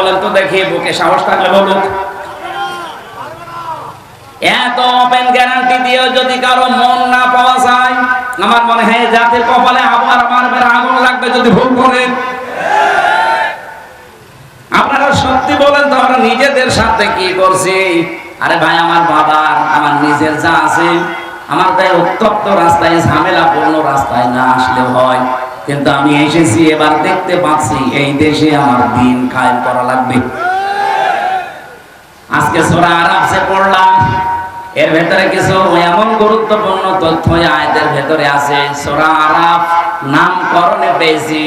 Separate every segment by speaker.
Speaker 1: বলেন তো দেখি, বুকে সাহস থাকলে বলুক এত ওপেন গ্যারান্টি দিয়েও যদি কারও মন না পাওয়া যায়, আমার মনে হয় জাতির কপালে আবার আমার আগুন লাগবে যদি ভুল করেন আপনারা সত্যি বলেন তো আমরা নিজেদের সাথে কি করছি? আরে ভাই, আমার বাবার আমার নিজের যা আছে, আমার তাই উত্তপ্ত রাস্তায়, ঝামেলাপূর্ণ রাস্তায় না আসলে হয়। কিন্তু আমি এসেছি, এবার দেখতে পাচ্ছি এই দেশে আমার দিন কায়েম করা লাগবে। আজকে সোরা আরাফসে পড়লাম, এর ভেতরে কিছু এমন গুরুত্বপূর্ণ তথ্য আয়াতের ভেতরে আছে। সোরা আরাফ নামকরণে পেয়েছি,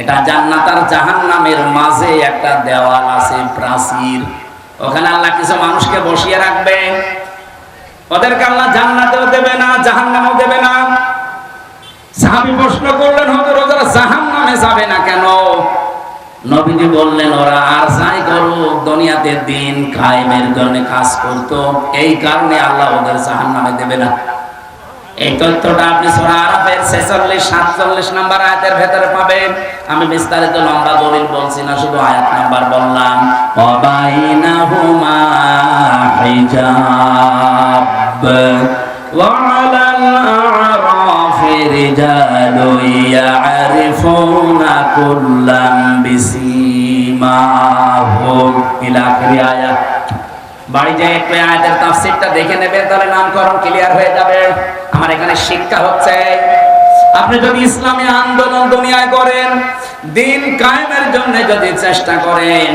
Speaker 1: এটা জান্নাত আর জাহান্নামের মাঝে একটা দেওয়াল আছে, প্রাচীর। ওখানে আল্লাহ কিছু মানুষকে বসিয়ে রাখবে। ওদেরকে আল্লাহ জান্নাতেও দেবে না, জাহান্নামেও দেবে না। সাহাবী প্রশ্ন করলেন হবে রোজারা জাহান নামে যাবে না কেন? নবীজি বললেন, ওরা আর যাই করুক, দুনিয়াতে দিন কায়েমের জন্য কাজ করত। এই কারণে আল্লাহ ওদের জাহান নামে দেবে না। এই তথ্যটা আপনি সোনা আরাফের ছেচল্লিশ, সাতচল্লিশ নাম্বার আয়াতের ভেতরে পাবেন। আমি বিস্তারিত লম্বা দলিল বলছি না, শুধু আয়াত নাম্বার বললাম। অবাইনা হুমা হিজাব ওয়ালা رجال يعرفون كلا بسيماهم إلى آخر آية বাড়ি যে একটু আয়াতের তাফসীরটা দেখে নেবে তাহলে নামকরণ ক্লিয়ার হয়ে যাবে আমার এখানে শিক্ষা হচ্ছে আপনি যদি ইসলামী আন্দোলন দুনিয়ায় করেন দিন কায়েমের জন্য যদি চেষ্টা করেন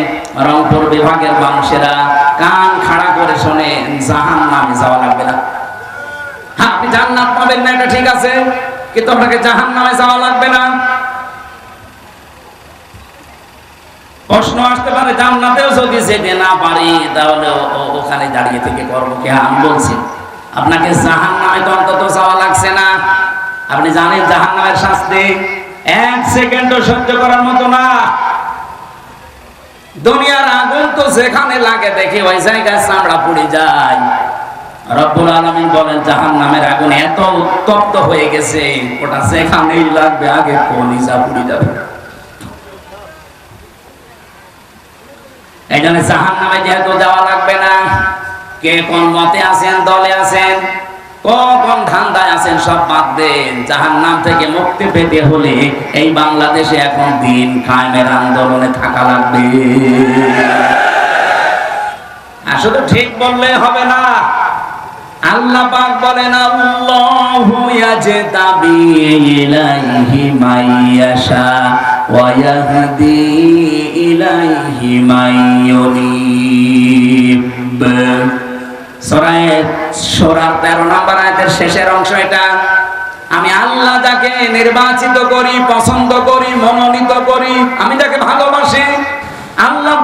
Speaker 1: রংপুর বিভাগের মানুষেরা কান খাড়া করে শোনেন জাহান নামে যাওয়া লাগবে না হ্যাঁ আপনি জান্নাত পাবেন না এটা ঠিক আছে কিন্তু আপনাকে জাহান নামে যাওয়া লাগবে না। প্রশ্ন আসতে পারে, জান্নাতেও যদি যেতে না পারি, তাহলে ওখানে দাঁড়িয়ে থেকে করব কি? আমি বলছি, আপনাকে জাহান নামে তো অন্তত যাওয়া লাগছে না। আপনি জানেন জাহান নামের শাস্তি এক সহ্য করার মতো না। দুনিয়ার আগুন তো যেখানে লাগে দেখি ওই জায়গায় চামড়া পুড়ে যায়। রব্বুল আলামিন বলেন জাহান নামের আগুন এত উত্তপ্ত হয়ে গেছে, ওটা যেখানেই লাগবে আগে কলিজা পুড়ে যাবে। এই জন্য জাহান নামে যেহেতু যাওয়া লাগবে না, কে কোন মতে আছেন, দলে আছেন ধান্দায় আছেন সব বাদ দেন। জাহান নাম থেকে মুক্তি পেতে হলে এই বাংলাদেশে এখন দিন কায়েমের আন্দোলনে থাকা লাগবে। আসলে ঠিক বললে হবে না। আল্লাহ বলেন, আল্লাহু ইয়াজতাবি ইলাইহি মাইয়াশা ওয়া ইয়াহদি ইলাইহি মাইয়ুনিব সূরা সূরা 13 নম্বর শেষের অংশ এটা। আমি আল্লাহ যাকে নির্বাচিত করি, পছন্দ করি, মনোনীত করি, আমি যাকে ভালোবাসি, আল্লাহ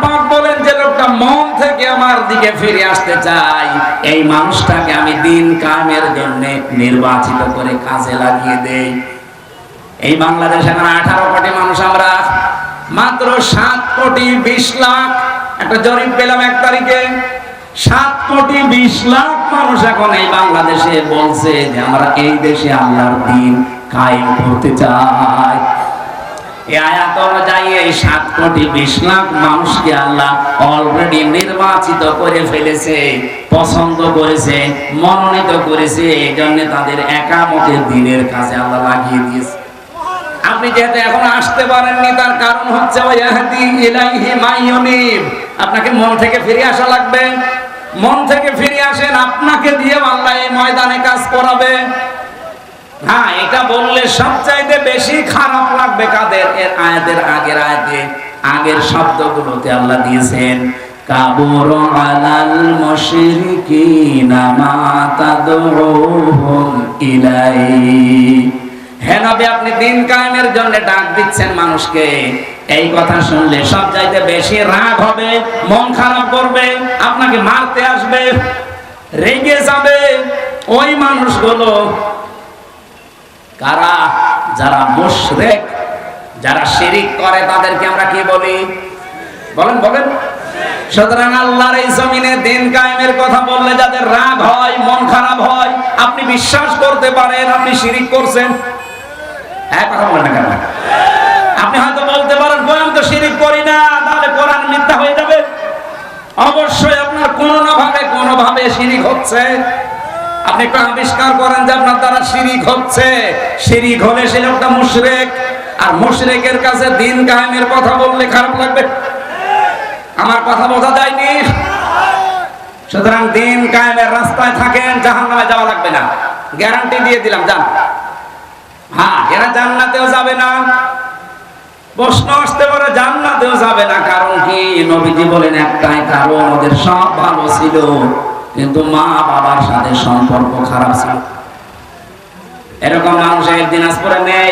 Speaker 1: লোকটা মন থেকে আমার দিকে ফিরে আসতে চাই। এই মানুষটাকে আমি দিন কামের জন্য নির্বাচিত করে কাজে লাগিয়ে দেই। এই বাংলাদেশ এখন আঠারো কোটি মানুষ আমরা, মাত্র সাত কোটি বিশ লাখ, একটা জরিপ পেলাম এক তারিখে, সাত কোটি বিশ লাখ মানুষ এখন এই বাংলাদেশে বলছে যে আমরা এই দেশে আল্লাহর দিন কায়েম করতে চাই। নির্বাচিত করে ফেলেছে, পছন্দ করেছে, মনোনীত করেছে এই জন্য তাদের একামতের দিনের আল্লাহ লাগিয়ে দিয়েছে। আপনি যেহেতু এখন আসতে পারেননি, তার কারণ হচ্ছে আপনাকে মন থেকে ফিরে আসা লাগবে। মন থেকে ফিরে আসেন, আপনাকে দিয়ে আল্লাহ এই ময়দানে কাজ করাবে। হ্যাঁ এটা বললে সবচাইতে বেশি খারাপ লাগবে কাদের? এর আয়াতের আগের আয়াতে, আগের শব্দগুলোতে আল্লাহ দিয়েছেন, কাবুর আলাল মুশরিকিনা মা ইলাই হে নবী, আপনি দিন কায়েমের জন্য ডাক দিচ্ছেন মানুষকে। এই কথা শুনলে সব চাইতে বেশি রাগ হবে, মন খারাপ করবে, আপনাকে মারতে আসবে, রেগে যাবে। ওই মানুষগুলো কারা? যারা মুশরিক যারা শিরিক করে তাদেরকে আমরা কি বলি? বলেন বলেন। সুতরাং আল্লাহর এই জমিনে দিন কায়েমের কথা বললে যাদের রাগ হয় মন খারাপ হয় আপনি বিশ্বাস করতে পারেন আপনি শিরিক করছেন। হ্যাঁ কথা বলেন কেন? আপনি হয়তো বলতে পারেন "কই, আমি তো শিরিক করি না। তাহলে কোরআন মিথ্যা হয়ে যাবে। অবশ্যই আপনার কোনো না ভাবে কোনো ভাবে শিরিক হচ্ছে। আপনি একটু আবিষ্কার করেন যে আপনার দ্বারা শিরিক হচ্ছে। শিরিক হলে সে লোকটা মুশরেক। আর মুশরেকের কাছে দিন কায়েমের কথা বললে খারাপ লাগবে। আমার কথা বোঝা যায়নি। সুতরাং দিন কায়েমের রাস্তায় থাকেন যাওয়া লাগবে না। গ্যারান্টি দিয়ে দিলাম, যান। হ্যাঁ এরা জান্নাতেও যাবে না। প্রশ্ন আসতে পারে, জান্নাতেও যাবে না। কারণ কি? নবীজি বলেন একটাই কারণ, ওদের সব ভালো ছিল। কিন্তু মা বাবার সাথে সম্পর্ক খারাপ ছিল। এরকম মানুষ এই দিনাজপুরে নেই।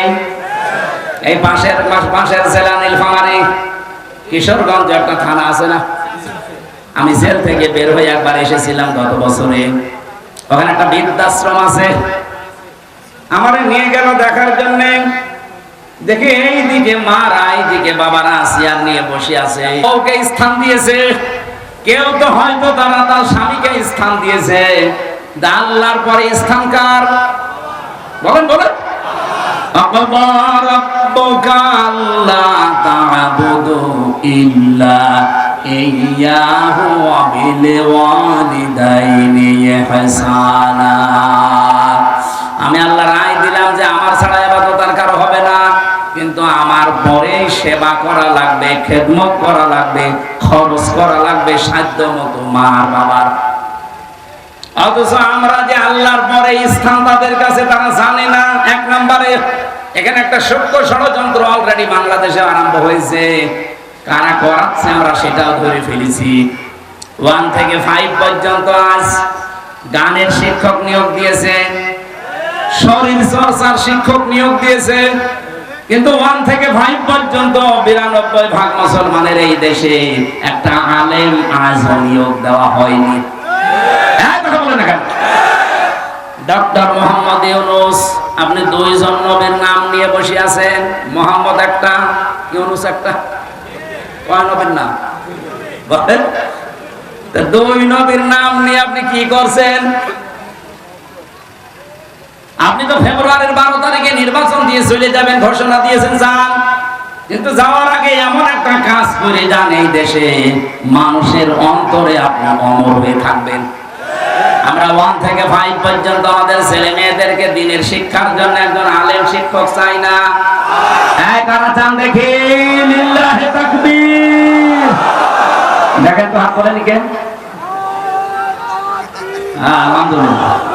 Speaker 1: এই পাশের পাশের জেলা নীলফামারি, কিশোরগঞ্জ একটা থানা আছে না? আমি জেল থেকে বের হয়ে একবার এসেছিলাম গত বছরে। ওখানে একটা বৃদ্ধাশ্রম আছে। আমারে নিয়ে গেল দেখার জন্য। দেখি এই দিকে মারা এই দিকে বাবারা চেয়ার নিয়ে বসে আছে। ওকে স্থান দিয়েছে। কেউ তো হয়তো তারা তার স্বামীকে স্থান দিয়েছে। আল্লাহর পরে স্থান কার? বলেন বলেন। আমি আল্লাহ রায় দিলাম যে আমার ছাড়া কিন্তু আমার পরে সেবা করা লাগবে, খেদমত করা লাগবে, খরচ করা লাগবে, সাধ্য মতো মার বাবার। অথচ আমরা যে আল্লাহর পরে স্থান তাদের কাছে তারা জানে না। এক নম্বরে, এখানে একটা সূক্ষ্ম ষড়যন্ত্র অলরেডি বাংলাদেশে আরম্ভ হয়েছে। কারা করাচ্ছে আমরা সেটাও ধরে ফেলেছি। ওয়ান থেকে ফাইভ পর্যন্ত আজ গানের শিক্ষক নিয়োগ দিয়েছে, শরীর চর্চার শিক্ষক নিয়োগ দিয়েছে। কিন্তু ওয়ান থেকে ফাইভ পর্যন্ত বিরানব্বই ভাগ মুসলমানের এই দেশে একটা আলেম আজ নিয়োগ দেওয়া হয়নি। হ্যাঁ ডক্টর মোহাম্মদ ইউনুস, আপনি দুইজন নবীর নাম নিয়ে বসে আছেন। মোহাম্মদ একটা, ইউনুস একটা। কয় নবীর নাম? বলেন। দুই নবীর নাম নিয়ে আপনি কি করছেন? আপনি তো ফেব্রুয়ারির বারো তারিখে নির্বাচন দিয়ে চলে যাবেন, ঘোষণা দিয়েছেন যান। কিন্তু যাওয়ার আগে এমন একটা কাজ করে যান এই দেশে, মানুষের অন্তরে আপনি অমর হয়ে থাকবেন। আমরা ওয়ান থেকে ফাইভ পর্যন্ত আমাদের ছেলে মেয়েদেরকে দিনের শিক্ষার জন্য একজন আলেম শিক্ষক চাই না। হ্যাঁ চান দেখি? দেখেন তো হাত হ্যাঁ আলহামদুলিল্লাহ।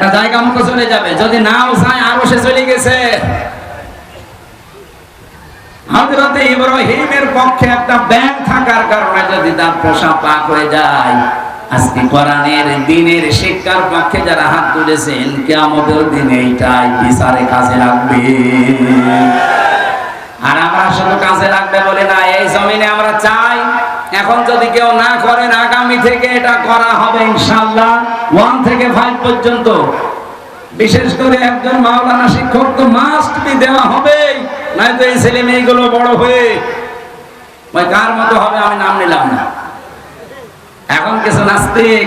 Speaker 1: এটা জায়গা মতো চলে যাবে। যদি নাও চায় আরও সে চলে গেছে। হযরতে ইব্রাহিমের পক্ষে একটা ব্যাংক থাকার কারণে যদি তার যায়, আজকে কোরআনের দিনের শিক্ষার পক্ষে যারা হাত তুলেছেন, কিয়ামতের দিনে এইটাই বিচারে কাজে লাগবে। আর আমরা শুধু কাজে লাগবে বলে না, এই জমিনে আমরা চাই এখন যদি কেউ না করেন আগামী থেকে এটা করা হবে ইনশাআল্লাহ। ওয়ান থেকে ফাইভ পর্যন্ত। বিশেষ করে একজন মাওলানা শিক্ষক তো মাস্ট বি দেওয়া হবে। নয়তো এই ছেলে মেয়েগুলো বড় হয়ে, ওই কার মতো হবে আমি নাম নিলাম না। এখন কিছু নাস্তিক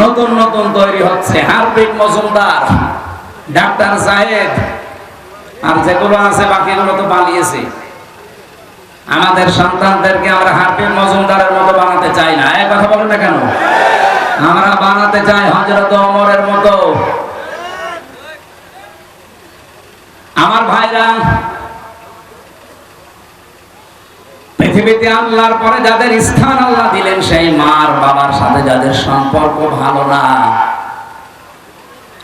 Speaker 1: নতুন নতুন তৈরি হচ্ছে। হারপিক মজুমদার, ডাক্তার সাহেব, আর যেগুলো আছে বাকিগুলো তো পালিয়েছে। আমাদের সন্তানদেরকে আমরা হারপিক মজুমদারের মতো বানাতে চাই না। এক কথা বলেন না কেন? আমরা বানাতে চাই হজরত অমরের মতো। আমার ভাইরা, পৃথিবীতে আল্লাহর পরে যাদের স্থান আল্লাহ দিলেন, সেই মার বাবার সাথে যাদের সম্পর্ক ভালো না।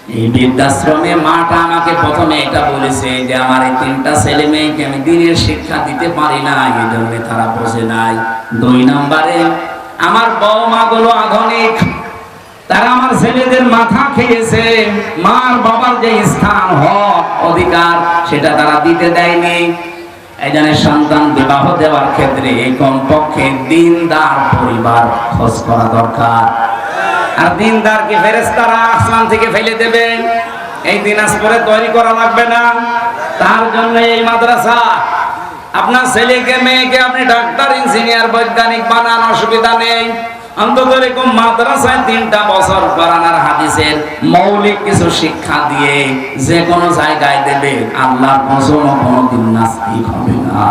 Speaker 1: এই বৃদ্ধাশ্রমে মাটা আমাকে প্রথমে এটা বলেছে যে, আমার এই তিনটা ছেলে মেয়েকে আমি দিনের শিক্ষা দিতে পারি না, এই তারা নাই। দুই নম্বরে, আমারগুলো আধুনিক। তারা আমার ছেলেদের মাথা খেয়েছে। মার বাবার যে স্থান, হক, অধিকার, সেটা তারা দিতে দেয়নি। জন্য সন্তান বিবাহ দেওয়ার ক্ষেত্রে কমপক্ষে দিনদার পরিবার খোঁজ করা দরকার। আর দিনদার কি ফেরেস্তারা আসমান থেকে ফেলে দেবেন এই দিনাজপুরে তৈরি করা লাগবে না। তার জন্য এই মাদ্রাসা আপনার ছেলেকে, মেয়েকে আপনি ডাক্তার, ইঞ্জিনিয়ার, বৈজ্ঞানিক বানান, অসুবিধা নেই। অন্তত এরকম মাদ্রাসায় তিনটা বছর কোরআনার হাদিসের মৌলিক কিছু শিক্ষা দিয়ে যে কোনো জায়গায় দেবে আল্লাহ কসম কোনোদিন নাস্তিক হবে না।